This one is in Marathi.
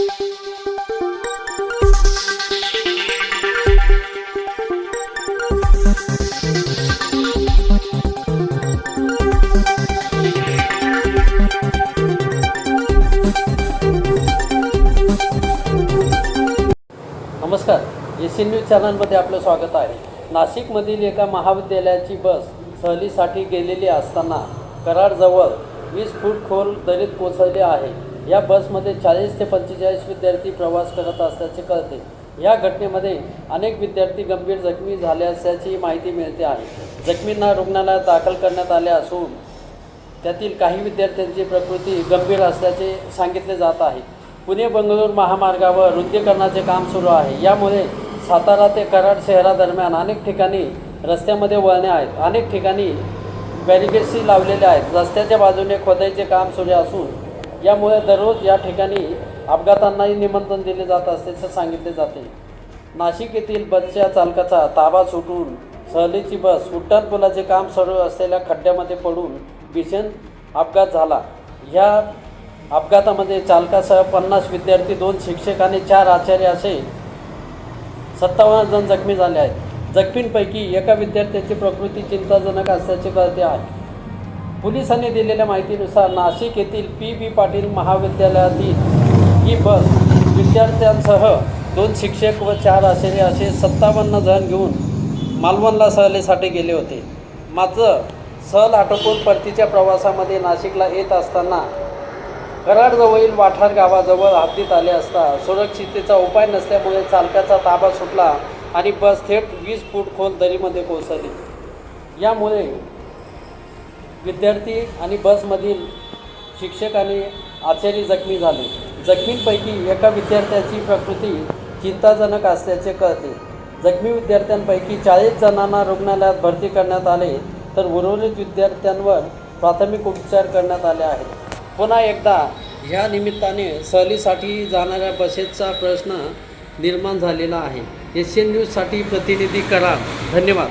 नमस्कार एस न्यूज चॅनलमध्ये आपलं स्वागत आहे. नाशिकमधील एका महाविद्यालयाची बस सहलीसाठी गेलेली असताना कराडजवळ वीस फूट खोल दरीत कोसळली आहे. या बसमध्ये चाळीस ते पंचेचाळीस विद्यार्थी प्रवास करत असल्याचे कळते. या घटनेमध्ये अनेक विद्यार्थी गंभीर जखमी झाले असल्याची माहिती मिळते आहे. जखमींना रुग्णालयात दाखल करण्यात आले असून त्यातील काही विद्यार्थ्यांची प्रकृती गंभीर असल्याचे सांगितले जात आहे. पुणे बंगळूर महामार्गावर रुंदीकरणाचे काम सुरू आहे. यामुळे सातारा ते कराड शहरादरम्यान अनेक ठिकाणी रस्त्यामध्ये वळणे आहेत. अनेक ठिकाणी बॅरिगेट्सही लावलेले आहेत. रस्त्याच्या बाजूने खोदाईचे काम सुरू असून यामुळे दररोज या ठिकाणी अपघातांनाही निमंत्रण दिले जात असल्याचं सांगितले जाते. नाशिक येथील बसच्या चालकाचा ताबा सुटून सहलीची बस उड्डाणपुलाचे काम सुरू असलेल्या खड्ड्यामध्ये पडून भीषण अपघात झाला. या अपघातामध्ये चालकासह पन्नास विद्यार्थी दोन शिक्षक आणि चार आचार्य असे सत्तावन्न जण जखमी झाले आहेत. जखमींपैकी एका विद्यार्थ्याची प्रकृती चिंताजनक असल्याचे कळते आहे. पोलिसांनी दिलेल्या माहितीनुसार नाशिक येथील पी. बी. पाटील महाविद्यालयातील ही बस विद्यार्थ्यांसह दोन शिक्षक व चार आचार्य असे सत्तावन्न जण घेऊन मालवणला सहलीसाठी गेले होते. मात्र सहल आटोपून परतीच्या प्रवासामध्ये नाशिकला येत असताना कराडजवळील वाठार गावाजवळ हद्दीत आले असता सुरक्षिततेचा उपाय नसल्यामुळे चालकाचा ताबा सुटला आणि बस थेट वीस फूट खोल दरीमध्ये कोसळली. यामुळे विद्यार्थी आणि बसमधील शिक्षक आणि आचार्य जखमी झाले. जखमींपैकी एका विद्यार्थ्याची प्रकृती चिंताजनक असल्याचे कळते. जखमी विद्यार्थ्यांपैकी चाळीस जणांना रुग्णालयात भरती करण्यात आले तर उर्वरित विद्यार्थ्यांवर प्राथमिक उपचार करण्यात आले आहेत. पुन्हा एकदा ह्या निमित्ताने सहलीसाठी जाणाऱ्या बसेसचा प्रश्न निर्माण झालेला आहे. एशियन न्यूजसाठी प्रतिनिधी करा. धन्यवाद.